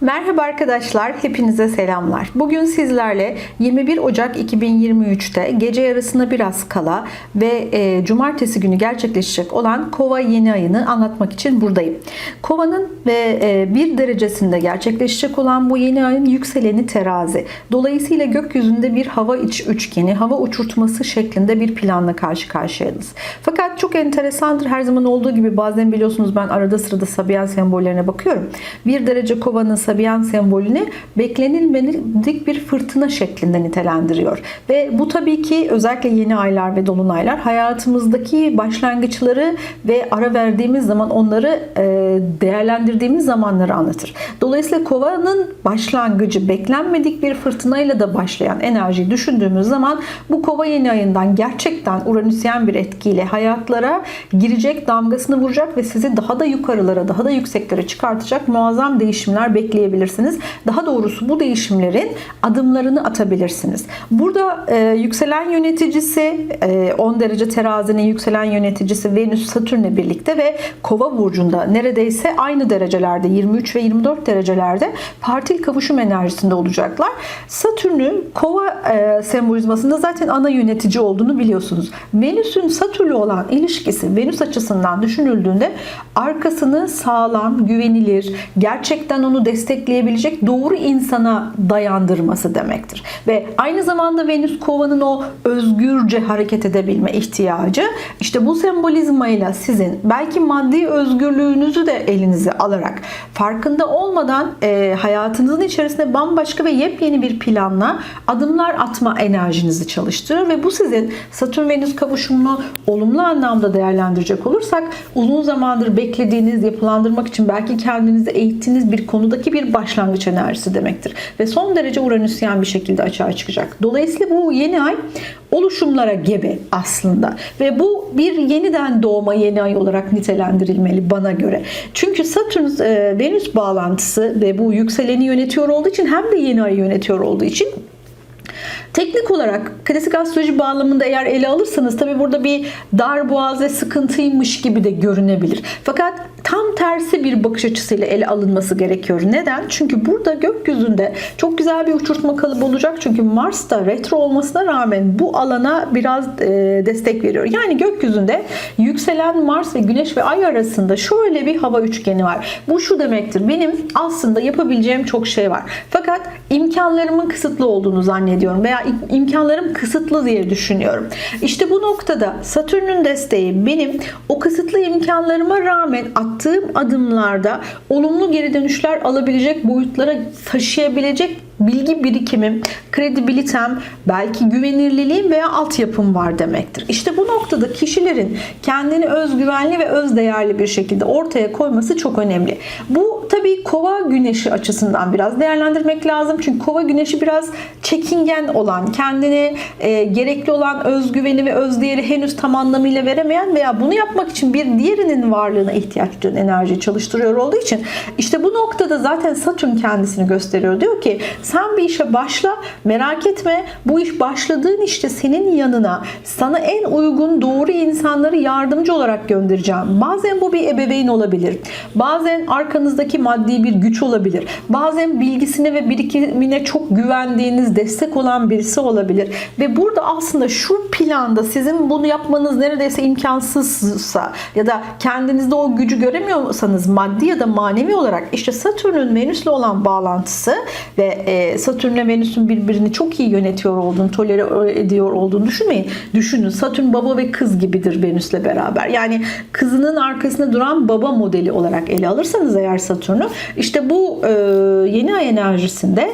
Merhaba arkadaşlar, hepinize selamlar. Bugün sizlerle 21 Ocak 2023'te gece yarısına biraz kala ve e, cumartesi günü gerçekleşecek olan Kova yeni ayını anlatmak için buradayım. Kova'nın ve e, bir derecesinde gerçekleşecek olan bu yeni ayın yükseleni terazi. Dolayısıyla gökyüzünde bir hava iç üçgeni, hava uçurtması şeklinde bir planla karşı karşıyayız. Fakat çok enteresandır. Her zaman olduğu gibi bazen biliyorsunuz ben arada sırada Sabiyen sembollerine bakıyorum. Bir derece Kova'nın Sabiyen sembolünü beklenilmedik bir fırtına şeklinde nitelendiriyor. Ve bu tabii ki özellikle yeni aylar ve dolunaylar hayatımızdaki başlangıçları ve ara verdiğimiz zaman onları e, değerlendirdiğimiz zamanları anlatır. Dolayısıyla Kova'nın başlangıcı beklenmedik bir fırtınayla da başlayan enerjiyi düşündüğümüz zaman bu Kova yeni ayından gerçekten Uranüsyen bir etkiyle hayatlara girecek, damgasını vuracak ve sizi daha da yukarılara, daha da yükseklere çıkartacak muazzam değişimler bekleyebilirsiniz. Daha doğrusu bu değişimlerin adımlarını atabilirsiniz. Burada e, yükselen yöneticisi e, 10 derece terazinin yükselen yöneticisi Venüs Satürn'le birlikte ve Kova burcunda neredeyse aynı derecelerde 23 ve 24 derecelerde partil kavuşum enerjisinde olacaklar. Satürn'ü Kova e, sembolizmasında zaten ana yönetici olduğunu biliyorsunuz. Venüs'ün Satürn'le olan ilişkisi Venüs açısından düşünüldüğünde arkasını sağlam, güvenilir, gerçekten onu destekleyebilecek doğru insana dayandırması demektir. Ve aynı zamanda Venüs Kova'nın o özgürce hareket edebilme ihtiyacı işte bu sembolizmayla sizin belki maddi özgürlüğünüzü de elinize alarak farkında olmadan e, hayatınızın içerisinde bambaşka ve yepyeni bir planla adımlar atma enerjinizi çalıştırır ve bu sizin Satürn-Venüs kavuşumunu olumlu anlamda değerlendirecek olursak uzun zamandır beklediğiniz, yapılandırmak için belki kendinizi eğittiğiniz bir konudaki bir başlangıç enerjisi demektir. Ve son derece Uranüsyen bir şekilde açığa çıkacak. Dolayısıyla bu yeni ay oluşumlara gebe aslında. Ve bu bir yeniden doğma yeni ay olarak nitelendirilmeli bana göre. Çünkü Satürn e, Venüs bağlantısı ve bu yükseleni yönetiyor olduğu için hem de yeni ayı yönetiyor olduğu için Teknik olarak klasik astroloji bağlamında eğer ele alırsanız tabi burada bir dar boğaz ve sıkıntıymış gibi de görünebilir. Fakat tam tersi bir bakış açısıyla ele alınması gerekiyor. Neden? Çünkü burada gökyüzünde çok güzel bir uçurtma kalıbı olacak. Çünkü Mars da retro olmasına rağmen bu alana biraz e, destek veriyor. Yani gökyüzünde yükselen Mars ve Güneş ve Ay arasında şöyle bir hava üçgeni var. Bu şu demektir. Benim aslında yapabileceğim çok şey var. Fakat imkanlarımın kısıtlı olduğunu zannediyorum veya imkanlarım kısıtlı diye düşünüyorum. İşte bu noktada Satürn'ün desteği benim o kısıtlı imkanlarıma rağmen attığım adımlarda olumlu geri dönüşler alabilecek boyutlara taşıyabilecek bilgi birikimim, kredibilitem, belki güvenirliliğim veya altyapım var demektir. İşte bu noktada kişilerin kendini özgüvenli ve özdeğerli bir şekilde ortaya koyması çok önemli. Bu tabii kova güneşi açısından biraz değerlendirmek lazım. Çünkü kova güneşi biraz çekingen olan, kendine e, gerekli olan özgüveni ve özdeğeri henüz tam anlamıyla veremeyen veya bunu yapmak için bir diğerinin varlığına ihtiyaç duyan enerji çalıştırıyor olduğu için işte bu noktada zaten Satürn kendisini gösteriyor. Diyor ki sen bir işe başla merak etme bu iş başladığın işte senin yanına sana en uygun doğru insanları yardımcı olarak göndereceğim. Bazen bu bir ebeveyn olabilir. Bazen arkanızdaki maddi bir güç olabilir. Bazen bilgisine ve birikimine çok güvendiğiniz destek olan birisi olabilir. Ve burada aslında şu planda sizin bunu yapmanız neredeyse imkansızsa ya da kendinizde o gücü göremiyorsanız maddi ya da manevi olarak işte Satürn'ün Venüs'le olan bağlantısı ve e, Satürn'le Venüs'ün birbirini çok iyi yönetiyor olduğunu, tolere ediyor olduğunu düşünmeyin. Düşünün Satürn baba ve kız gibidir Venüs'le beraber. Yani kızının arkasında duran baba modeli olarak ele alırsanız eğer Satürn'ü işte bu e, yeni ay enerjisinde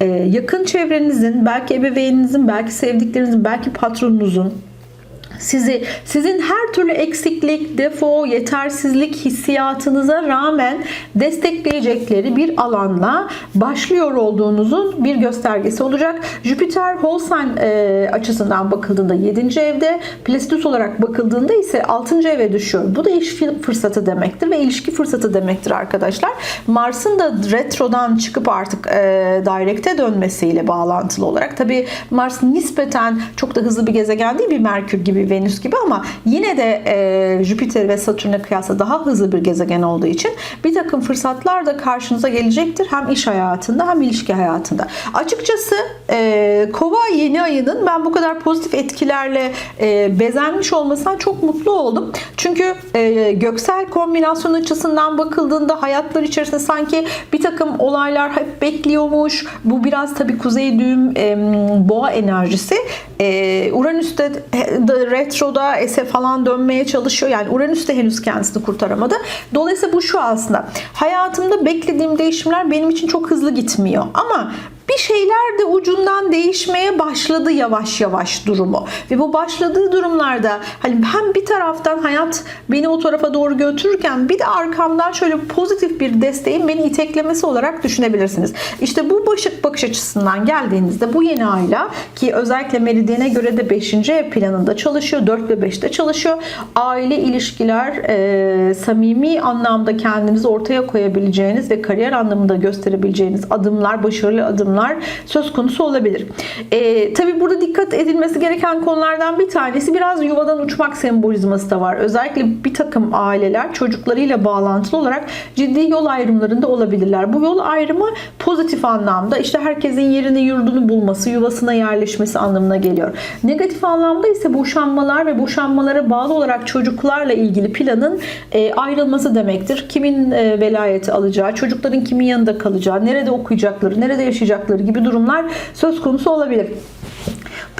e, yakın çevrenizin, belki ebeveyninizin, belki sevdiklerinizin, belki patronunuzun sizi sizin her türlü eksiklik, defo, yetersizlik hissiyatınıza rağmen destekleyecekleri bir alanla başlıyor olduğunuzun bir göstergesi olacak. Jüpiter Holstein e, açısından bakıldığında 7. evde, Placidus olarak bakıldığında ise 6. eve düşüyor. Bu da iş fırsatı demektir ve ilişki fırsatı demektir arkadaşlar. Mars'ın da retrodan çıkıp artık e, direkte dönmesiyle bağlantılı olarak tabi Mars nispeten çok da hızlı bir gezegen değil bir Merkür gibi Venüs gibi ama yine de e, Jüpiter ve Satürn'e kıyasla daha hızlı bir gezegen olduğu için bir takım fırsatlar da karşınıza gelecektir. Hem iş hayatında hem ilişki hayatında. Açıkçası e, Kova yeni ayının ben bu kadar pozitif etkilerle e, bezenmiş olmasından çok mutlu oldum. Çünkü e, göksel kombinasyon açısından bakıldığında hayatlar içerisinde sanki bir takım olaylar hep bekliyormuş. Bu biraz tabii kuzey düğüm e, boğa enerjisi. E, Uranüs'te de retroda ese falan dönmeye çalışıyor. Yani Uranüs de henüz kendisini kurtaramadı. Dolayısıyla bu şu aslında. Hayatımda beklediğim değişimler benim için çok hızlı gitmiyor. Ama bir şeyler de ucundan değişmeye başladı yavaş yavaş durumu. Ve bu başladığı durumlarda hani hem bir taraftan hayat beni o tarafa doğru götürürken bir de arkamdan şöyle pozitif bir desteğin beni iteklemesi olarak düşünebilirsiniz. İşte bu bakış, açısından geldiğinizde bu yeni ayla ki özellikle meridyene göre de 5. ev planında çalışıyor. 4 ve 5'te çalışıyor. Aile ilişkiler e, samimi anlamda kendinizi ortaya koyabileceğiniz ve kariyer anlamında gösterebileceğiniz adımlar, başarılı adımlar söz konusu olabilir. E, tabii burada dikkat edilmesi gereken konulardan bir tanesi biraz yuvadan uçmak sembolizması da var. Özellikle bir takım aileler çocuklarıyla bağlantılı olarak ciddi yol ayrımlarında olabilirler. Bu yol ayrımı pozitif anlamda işte herkesin yerini yurdunu bulması, yuvasına yerleşmesi anlamına geliyor. Negatif anlamda ise boşanmalar ve boşanmalara bağlı olarak çocuklarla ilgili planın e, ayrılması demektir. Kimin e, velayeti alacağı, çocukların kimin yanında kalacağı, nerede okuyacakları, nerede yaşayacakları gibi durumlar söz konusu olabilir.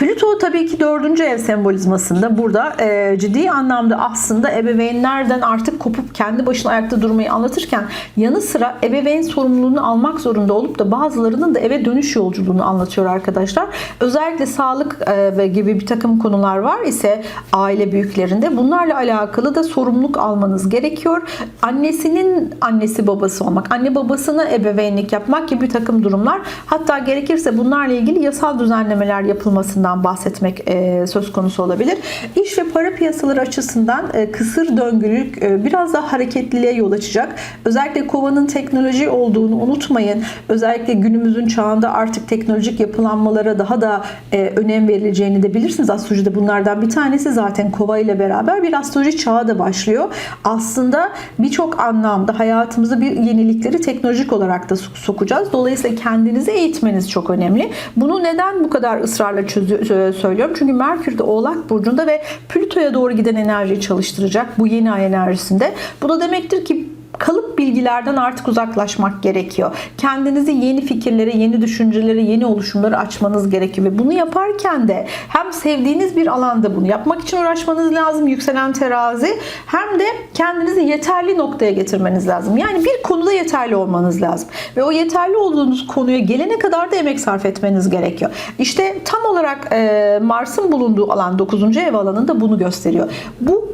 Plüto tabii ki dördüncü ev sembolizmasında burada e, ciddi anlamda aslında ebeveynlerden artık kopup kendi başına ayakta durmayı anlatırken yanı sıra ebeveyn sorumluluğunu almak zorunda olup da bazılarının da eve dönüş yolculuğunu anlatıyor arkadaşlar. Özellikle sağlık e, gibi bir takım konular var ise aile büyüklerinde bunlarla alakalı da sorumluluk almanız gerekiyor. Annesinin annesi babası olmak, anne babasına ebeveynlik yapmak gibi bir takım durumlar. Hatta gerekirse bunlarla ilgili yasal düzenlemeler yapılmasından bahsetmek e, söz konusu olabilir. İş ve para piyasaları açısından e, kısır döngülük e, biraz daha hareketliliğe yol açacak. Özellikle kovanın teknoloji olduğunu unutmayın. Özellikle günümüzün çağında artık teknolojik yapılanmalara daha da önem verileceğini de bilirsiniz. Astrolojide bunlardan bir tanesi zaten kova ile beraber bir astroloji çağı da başlıyor. Aslında birçok anlamda hayatımızda bir yenilikleri teknolojik olarak da sokacağız. Dolayısıyla kendinizi eğitmeniz çok önemli. Bunu neden bu kadar ısrarla söylüyorum? Çünkü Merkür de Oğlak Burcu'nda ve Plüto'ya doğru giden enerjiyi çalıştıracak bu yeni ay enerjisinde. Bu da demektir ki kalıp bilgilerden artık uzaklaşmak gerekiyor. Kendinizi yeni fikirlere, yeni düşüncelere, yeni oluşumları açmanız gerekiyor ve bunu yaparken de hem sevdiğiniz bir alanda bunu yapmak için uğraşmanız lazım yükselen terazi hem de kendinizi yeterli noktaya getirmeniz lazım. Yani bir konuda yeterli olmanız lazım ve o yeterli olduğunuz konuya gelene kadar da emek sarf etmeniz gerekiyor. İşte tam olarak Mars'ın bulunduğu alan 9. ev alanında bunu gösteriyor. Bu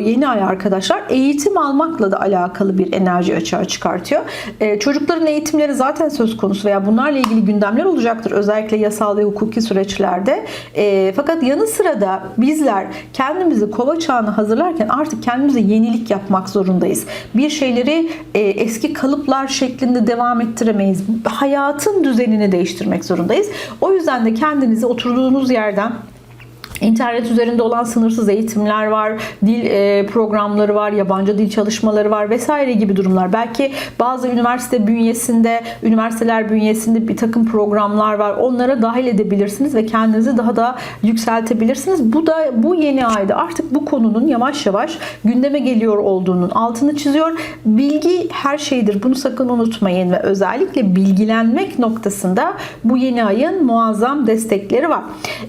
yeni ay arkadaşlar eğitim almakla da alakalı bir enerji açığa çıkartıyor. E, çocukların eğitimleri zaten söz konusu veya bunlarla ilgili gündemler olacaktır. Özellikle yasal ve hukuki süreçlerde. E, fakat yanı sıra da bizler kendimizi kova çağına hazırlarken artık kendimize yenilik yapmak zorundayız. Bir şeyleri e, eski kalıplar şeklinde devam ettiremeyiz. Hayatın düzenini değiştirmek zorundayız. O yüzden de kendinizi oturduğunuz yerden İnternet üzerinde olan sınırsız eğitimler var, dil e, programları var, yabancı dil çalışmaları var vesaire gibi durumlar. Belki bazı üniversite bünyesinde, üniversiteler bünyesinde bir takım programlar var. Onlara dahil edebilirsiniz ve kendinizi daha da yükseltebilirsiniz. Bu da bu yeni ayda artık bu konunun yavaş yavaş gündeme geliyor olduğunun altını çiziyor. Bilgi her şeydir. Bunu sakın unutmayın ve özellikle bilgilenmek noktasında bu yeni ayın muazzam destekleri var.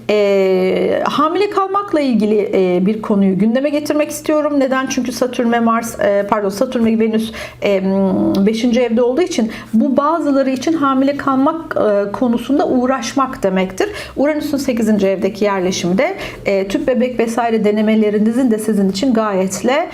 Eee hamile kalmakla ilgili e, bir konuyu gündeme getirmek istiyorum. Neden? Çünkü Satürn ve Mars, e, pardon Satürn ve Venüs 5. evde olduğu için bu bazıları için hamile kalmak e, konusunda uğraşmak demektir. Uranüs'ün 8. evdeki yerleşimi de tüp bebek vesaire denemelerinizin de sizin için gayetle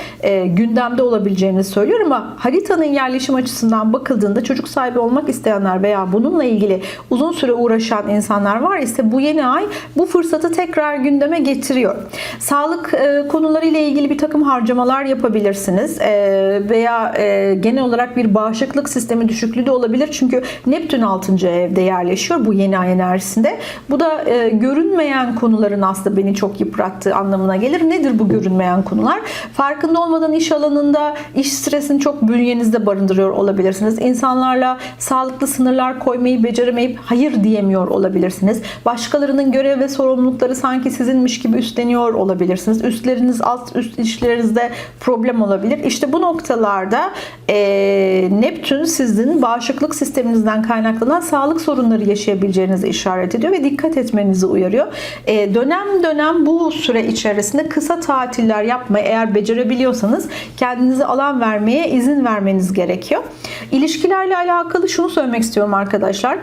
gündemde olabileceğini söylüyor ama haritanın yerleşim açısından bakıldığında çocuk sahibi olmak isteyenler veya bununla ilgili uzun süre uğraşan insanlar var ise bu yeni ay bu fırsatı tekrar gün gündeme getiriyor. Sağlık e, konuları ile ilgili bir takım harcamalar yapabilirsiniz. E, veya e, genel olarak bir bağışıklık sistemi düşüklüğü de olabilir. Çünkü Neptün 6. evde yerleşiyor bu yeni ay enerjisinde. Bu da e, görünmeyen konuların aslında beni çok yıprattığı anlamına gelir. Nedir bu görünmeyen konular? Farkında olmadan iş alanında iş stresini çok bünyenizde barındırıyor olabilirsiniz. İnsanlarla sağlıklı sınırlar koymayı beceremeyip hayır diyemiyor olabilirsiniz. Başkalarının görev ve sorumlulukları sanki sizinmiş gibi üstleniyor olabilirsiniz. Üstleriniz alt üst işlerinizde problem olabilir. İşte bu noktalarda e, Neptün sizin bağışıklık sisteminizden kaynaklanan sağlık sorunları yaşayabileceğinizi işaret ediyor ve dikkat etmenizi uyarıyor. E, dönem dönem bu süre içerisinde kısa tatiller yapmayı eğer becerebiliyorsanız kendinize alan vermeye izin vermeniz gerekiyor. İlişkilerle alakalı şunu söylemek istiyorum arkadaşlar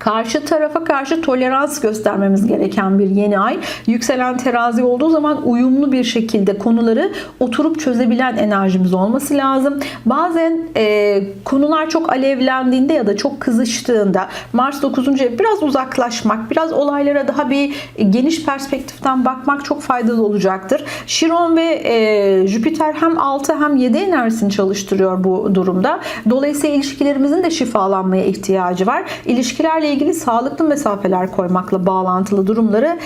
karşı tarafa karşı tolerans göstermemiz gereken bir yeni ay. Yükselen terazi olduğu zaman uyumlu bir şekilde konuları oturup çözebilen enerjimiz olması lazım. Bazen e, konular çok alevlendiğinde ya da çok kızıştığında Mars 9. ev biraz uzaklaşmak, biraz olaylara daha bir geniş perspektiften bakmak çok faydalı olacaktır. Şiron ve e, Jüpiter hem 6 hem 7 enerjisini çalıştırıyor bu durumda. Dolayısıyla ilişkilerimizin de şifalanmaya ihtiyacı var. İlişkilerle ilgili sağlıklı mesafeler koymakla bağlantılı durumları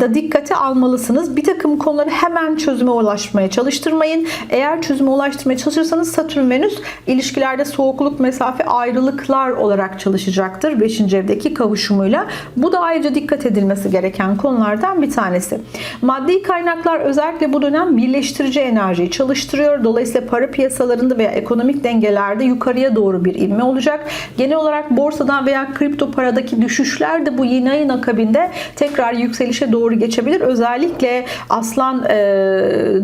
da dikkate almalısınız. Bir takım konuları hemen çözüme ulaşmaya çalıştırmayın. Eğer çözüme ulaştırmaya çalışırsanız Satürn Venüs ilişkilerde soğukluk, mesafe, ayrılıklar olarak çalışacaktır 5. evdeki kavuşumuyla. Bu da ayrıca dikkat edilmesi gereken konulardan bir tanesi. Maddi kaynaklar özellikle bu dönem birleştirici enerjiyi çalıştırıyor. Dolayısıyla para piyasalarında veya ekonomik dengelerde yukarıya doğru bir ivme olacak. Genel olarak borsadan veya kripto paradaki düşüşler de bu yeni ayın akabinde tekrar yüksek yükselişe doğru geçebilir. Özellikle aslan e,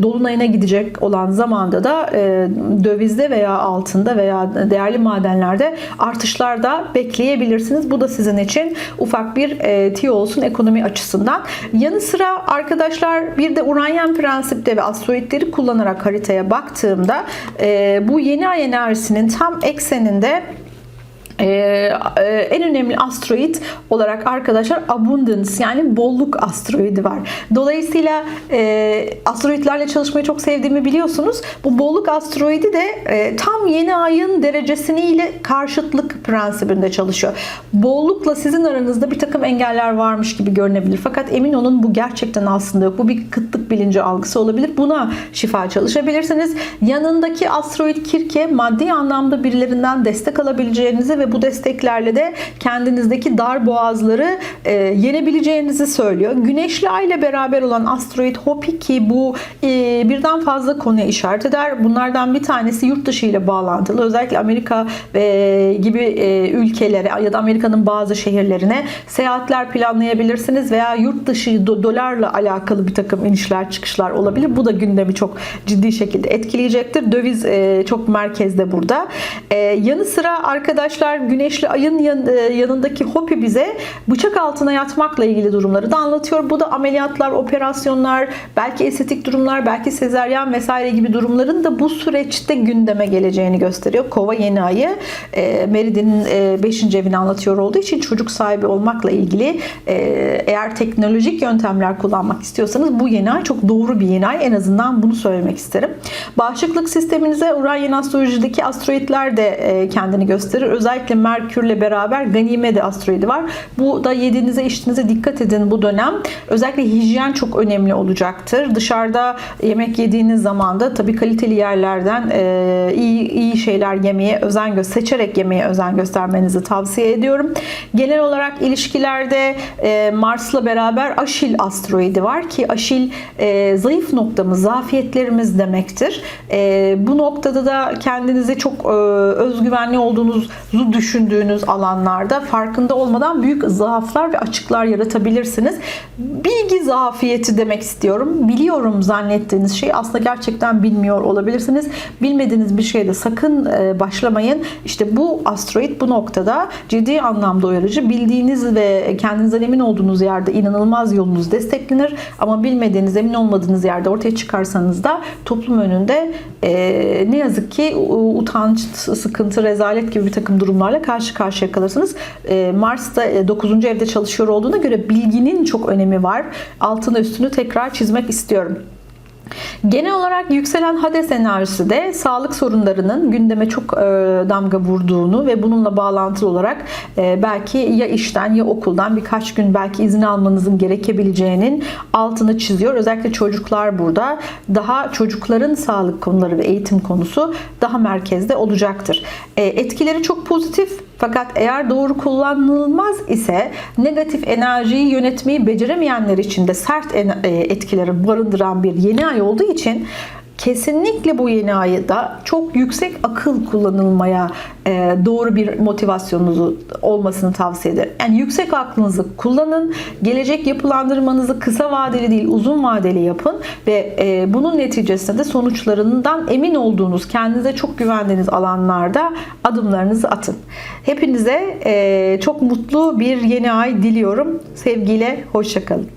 dolunayına gidecek olan zamanda da e, dövizde veya altında veya değerli madenlerde artışlar da bekleyebilirsiniz. Bu da sizin için ufak bir e, tiyo olsun ekonomi açısından. Yanı sıra arkadaşlar bir de Uranyen prensipte ve asteroidleri kullanarak haritaya baktığımda e, bu yeni ay enerjisinin tam ekseninde ee, en önemli asteroid olarak arkadaşlar abundance yani bolluk asteroidi var. Dolayısıyla e, asteroidlerle çalışmayı çok sevdiğimi biliyorsunuz. Bu bolluk asteroidi de e, tam yeni ayın derecesiniyle karşıtlık prensibinde çalışıyor. Bollukla sizin aranızda bir takım engeller varmış gibi görünebilir. Fakat emin olun bu gerçekten aslında yok. Bu bir kıtlık bilinci algısı olabilir. Buna şifa çalışabilirsiniz. Yanındaki asteroid Kirke maddi anlamda birilerinden destek alabileceğinizi ve ve bu desteklerle de kendinizdeki dar boğazları e, yenebileceğinizi söylüyor. Güneşli ay ile beraber olan asteroid Hopi ki bu e, birden fazla konuya işaret eder. Bunlardan bir tanesi yurt dışı ile bağlantılı. Özellikle Amerika ve gibi e, ülkelere ya da Amerika'nın bazı şehirlerine seyahatler planlayabilirsiniz veya yurt dışı do, dolarla alakalı bir takım inişler çıkışlar olabilir. Bu da gündemi çok ciddi şekilde etkileyecektir. Döviz e, çok merkezde burada. E, yanı sıra arkadaşlar güneşli ayın e, yanındaki Hopi bize bıçak altına yatmakla ilgili durumları da anlatıyor. Bu da ameliyatlar, operasyonlar, belki estetik durumlar, belki sezeryan vesaire gibi durumların da bu süreçte gündeme geleceğini gösteriyor. Kova yeni ayı e, Meridi'nin 5. E, evini anlatıyor olduğu için çocuk sahibi olmakla ilgili e, eğer teknolojik yöntemler kullanmak istiyorsanız bu yeni ay çok doğru bir yeni ay. En azından bunu söylemek isterim. Bağışıklık sisteminize Uraryen astrolojideki asteroidler de kendini gösterir. Özellikle özellikle Merkürle beraber Ganimede asteroidi var. Bu da yediğinize içtiğinize dikkat edin bu dönem. Özellikle hijyen çok önemli olacaktır. Dışarıda yemek yediğiniz zaman da tabii kaliteli yerlerden e, iyi iyi şeyler yemeye özen gö seçerek yemeye özen göstermenizi tavsiye ediyorum. Genel olarak ilişkilerde e, Mars'la beraber Aşil asteroidi var ki Aşil e, zayıf noktamız, zafiyetlerimiz demektir. Bu noktada da kendinize çok özgüvenli olduğunuzu düşündüğünüz alanlarda farkında olmadan büyük zaaflar ve açıklar yaratabilirsiniz. Bilgi zafiyeti demek istiyorum. Biliyorum zannettiğiniz şey aslında gerçekten bilmiyor olabilirsiniz. Bilmediğiniz bir şeyde sakın e, başlamayın. İşte bu asteroid bu noktada ciddi anlamda uyarıcı. Bildiğiniz ve kendinizden emin olduğunuz yerde inanılmaz yolunuz desteklenir. Ama bilmediğiniz, emin olmadığınız yerde ortaya çıkarsanız da toplum önünde e, ne yazık ki utanç, sıkıntı, rezalet gibi bir takım durumlar durumlarla karşı karşıya kalırsınız. Mars da 9. evde çalışıyor olduğuna göre bilginin çok önemi var. Altını üstünü tekrar çizmek istiyorum. Genel olarak yükselen Hades enerjisi de sağlık sorunlarının gündeme çok e, damga vurduğunu ve bununla bağlantılı olarak e, belki ya işten ya okuldan birkaç gün belki izin almanızın gerekebileceğinin altını çiziyor. Özellikle çocuklar burada daha çocukların sağlık konuları ve eğitim konusu daha merkezde olacaktır. E, etkileri çok pozitif fakat eğer doğru kullanılmaz ise negatif enerjiyi yönetmeyi beceremeyenler için de sert etkileri barındıran bir yeni ay olduğu için kesinlikle bu yeni ayda çok yüksek akıl kullanılmaya e, doğru bir motivasyonunuzu olmasını tavsiye ederim. Yani yüksek aklınızı kullanın. Gelecek yapılandırmanızı kısa vadeli değil uzun vadeli yapın ve e, bunun neticesinde de sonuçlarından emin olduğunuz, kendinize çok güvendiğiniz alanlarda adımlarınızı atın. Hepinize e, çok mutlu bir yeni ay diliyorum. Sevgiyle, hoşçakalın.